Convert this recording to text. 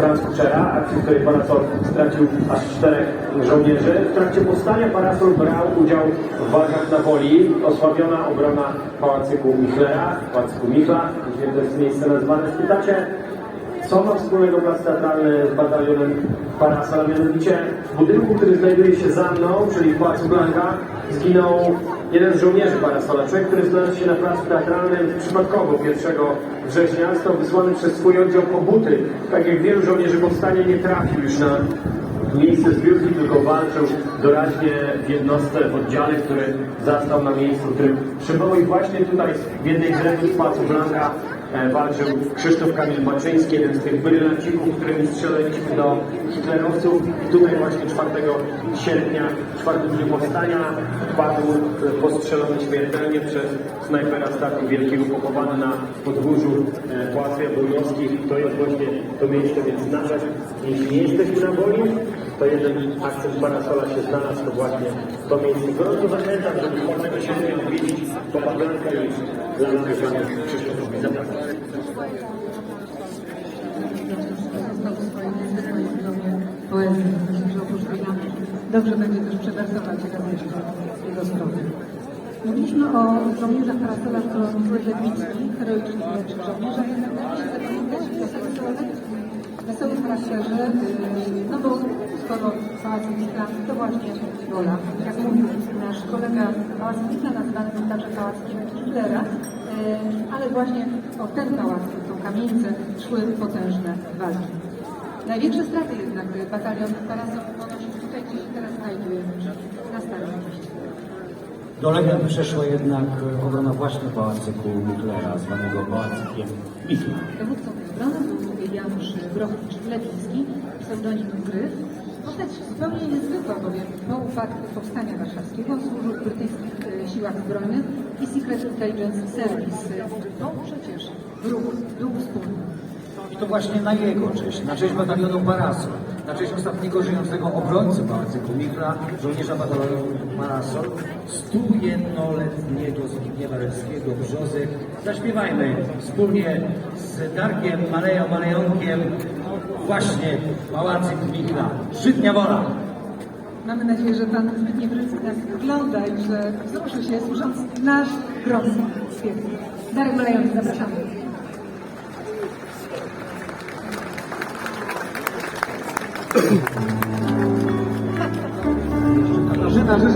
Franz Kuczera, akcji, w której parasol stracił aż czterech żołnierzy. W trakcie powstania parasol brał udział w walkach na Woli. Osłabiona obrona pałacyku Michlera, pałacyku Michla, gdzie to jest miejsce nazwane. Spytacie, co ma wspólnego plac teatralny z batalionem Parasol, a mianowicie w budynku, który znajduje się za mną, czyli w Pałacu Blanka, zginął jeden z żołnierzy Parasola, człowiek, który znalazł się na placu teatralnym przypadkowo 1 września, został wysłany przez swój oddział po buty. Tak jak wielu żołnierzy powstania nie trafił już na miejsce zbiórki, tylko walczył doraźnie w jednostce, w oddziale, który zastał na miejscu, w którym przybył. I właśnie tutaj w jednej z ręk Pałacu Blanka walczył Krzysztof Kamil Baczyński, jeden z tych brylancików, którymi strzelaliśmy do hitlerowców. Tutaj właśnie 4 sierpnia, czwarty dzień powstania, padł e, postrzelony śmiertelnie przez snajpera Statku Wielkiego, pochowany na podwórzu e, Pałacu Jabłoniowskich. To jest właśnie to miejsce, więc na rzecz, jeśli nie jesteśmy na woli, to jeden akcent parasola się znalazł, to właśnie to miejsce. Gorąco zachęcam, żeby 4 sierpnia odwiedzić Popaglankę i dla nas Krzysztofowi. Zapraszam. Dobrze będzie też przewersować gazetkę z jego strony. Mówiliśmy o żołnierzach parasolach, to niezwykle blicki, heroiczny wręcz żołnierza, jednak da się zapamiętać w wesołym charakterze, yy, no bo skoro Pałac Witla to właśnie rola. Jak mówił kolega, Pałac Witla nazywany był także Pałacem Hitlera, yy, ale właśnie o ten pałac, o tą kamienicę szły potężne walki. Największe straty jednak batalion Parasol ponosił tutaj, gdzie się teraz znajduje, na Starym Mieście. Do legend przeszła jednak obrona właśnie pałacyku Michlera, zwanego pałacykiem Michla. Dowódcą obrony był Janusz Brochowicz-Lewiński, pseudonim Gryf. Postać zupełnie niezwykła, bowiem po upadku powstania warszawskiego służył w brytyjskich e, siłach zbrojnych i Secret Intelligence Service. To przecież wróg był wspólny. I to właśnie na jego cześć, na cześć batalionu Parasol, na cześć ostatniego żyjącego obrońcy pałacyku Michla, żołnierza batalionu Parasol, stu jednoletniego Zbigniewa Relskiego Brzozek. Zaśpiewajmy wspólnie z Darkiem Maleją Malejonkiem właśnie pałacyk Michla. Żytnia wola! Mamy nadzieję, że Pan Rydzyk tak wygląda i że wzruszy się słysząc nasz gros śpiew. Darek Malejący, zapraszamy. Żyta, że